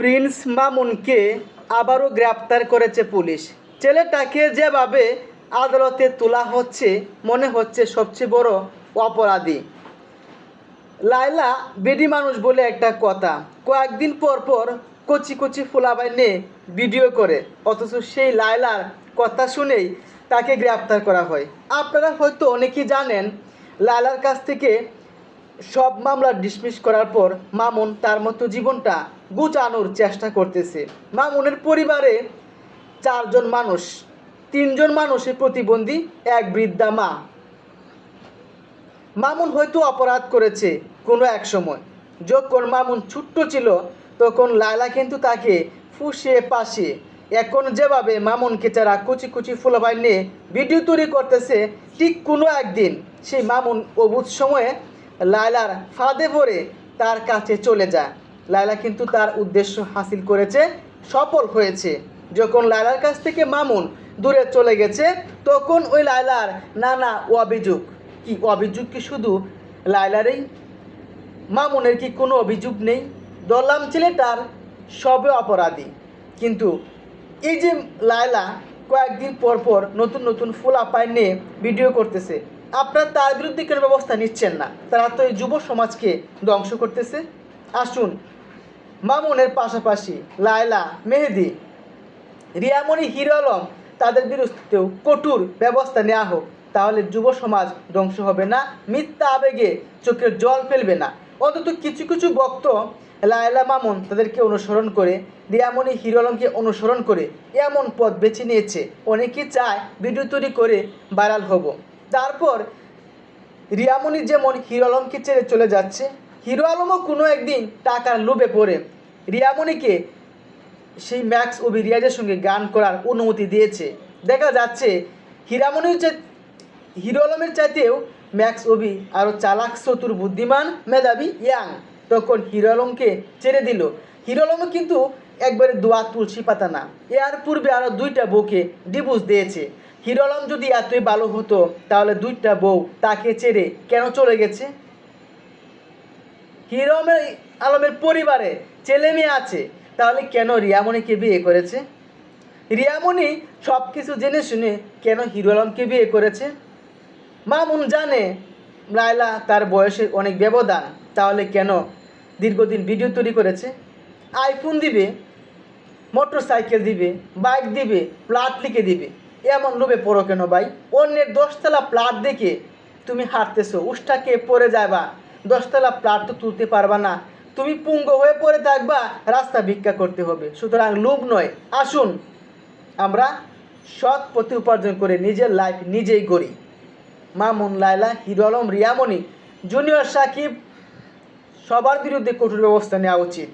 Prince মামুনকে আবারও গ্রেপ্তার করেছে পুলিশ। ছেলেটাকে যেভাবে আদালতে তোলা হচ্ছে, মনে হচ্ছে সবচেয়ে বড় অপরাধী। লাইলা বেডি মানুষ বলে একটা কথা। কয়েকদিন পর পর কচি কচি ফুলাবাই নিয়ে ভিডিও করে, অথচ সেই লাইলার কথা শুনেই তাকে গ্রেপ্তার করা হয়। আপনারা হয়তো অনেকেই জানেন লাইলার কাছ থেকে সব মামলা ডিসমিস করার পর মামুন তার মতো জীবনটা গুছানোর চেষ্টা করতেছে। মামুনের পরিবারে চারজন মানুষ, তিনজন মানুষের প্রতিবন্ধী, এক বৃদ্ধা মা। মামুন হয়তো অপরাধ করেছে কোনো এক সময়। যখন মামুন ছোট্ট ছিল, তখন লায়লা কিন্তু তাকে ফুসিয়ে পাশে এখন যেভাবে মামুনকে যারা কুচি কুচি ফুলবাই নিয়ে ভিডিও তৈরি করতেছে, ঠিক কোনো একদিন সেই মামুন অবুধ সময়ে লায়লার ফাঁদে পড়ে তার কাছে চলে যায়। লায়লা কিন্তু তার উদ্দেশ্য হাসিল করেছে, সফল হয়েছে। যখন লায়লার কাছ থেকে মামুন দূরে চলে গেছে, তখন ওই লায়লার নানা অভিযোগ। কি অভিযোগ কি শুধু লায়লারই? মামুনের কি কোনো অভিযোগ নেই? দল্লাম ছেলেটার সবে অপরাধী। কিন্তু এই যে লায়লা কয়েকদিন পর পর নতুন নতুন ফুল আপায় নিয়ে ভিডিও করতেছে আপনারা তার বিরুদ্ধে কেন ব্যবস্থা নিচ্ছেন না? তারা তো এই যুব সমাজকে ধ্বংস করতেছে। আসুন, মামুনের পাশাপাশি লায়লা, মেহেদি, রিয়ামণি, হিরো আলম তাদের বিরুদ্ধেও কঠোর ব্যবস্থা নেওয়া হোক, তাহলে যুব সমাজ ধ্বংস হবে না, মিথ্যা আবেগে চোখের জল ফেলবে না। অন্তত কিছু কিছু ভক্ত লায়লা, মামুন তাদেরকে অনুসরণ করে, রিয়ামণি, হিরো আলমকে অনুসরণ করে এমন পথ বেছে নিয়েছে। অনেকে চায় ভিডিও তৈরি করে ভাইরাল হব। তারপর রিয়ামণি যেমন হিরো আলমকে ছেড়ে চলে যাচ্ছে, হিরো আলমও কোনো একদিন টাকার লোভে পড়ে। রিয়ামণিকে সেই ম্যাক্স অবি রিয়াজের সঙ্গে গান করার অনুমতি দিয়েছে। দেখা যাচ্ছে হীরামণির হিরো আলমের চাইতেও ম্যাক্স অবি আরও চালাক, চতুর, বুদ্ধিমান, মেধাবী, ইয়াং। তখন হিরো আলমকে ছেড়ে দিল। হিরো আলমও কিন্তু একবারে দোয়া তুলসী পাতা না। এর পূর্বে আরও দুইটা বউকে ডিভোর্স দিয়েছে। হিরো আলম যদি এতই ভালো হতো, তাহলে দুইটা বউ তাকে ছেড়ে কেন চলে গেছে? হিরো আলমের- পরিবারে ছেলে মেয়ে আছে, তাহলে কেন রিয়ামণিকে বিয়ে করেছে? রিয়ামণি সব কিছু জেনে শুনে কেন হিরো বিয়ে করেছে? মামুন জানে লায়লা তার বয়সের অনেক ব্যবধান, তাহলে কেন দীর্ঘদিন ভিডিও তৈরি করেছে? আইফোন দিবে মোটর সাইকেল দিবে, বাইক দিবে, প্লাট লিখে দিবে। এমন লোভে পড়ো কেন ভাই? অন্যের দশতলা প্লাট দেখে তুমি হাঁটতেছো উষ্ঠাকে পড়ে যাবা দশতলা প্লাট তো তুলতে পারবা না। তুমি পুঙ্গ হয়ে পড়ে থাকবা, রাস্তা ভিক্ষা করতে হবে। সুতরাং লোভ নয়। আসুন, আমরা সৎ পথে উপার্জন করে নিজের লাইফ নিজেই গড়ি। মামুন, লায়লা, হিরো আলম, রিয়ামণি, জুনিয়র সাকিব, সবার বিরুদ্ধে কঠোর ব্যবস্থা নেওয়া উচিত।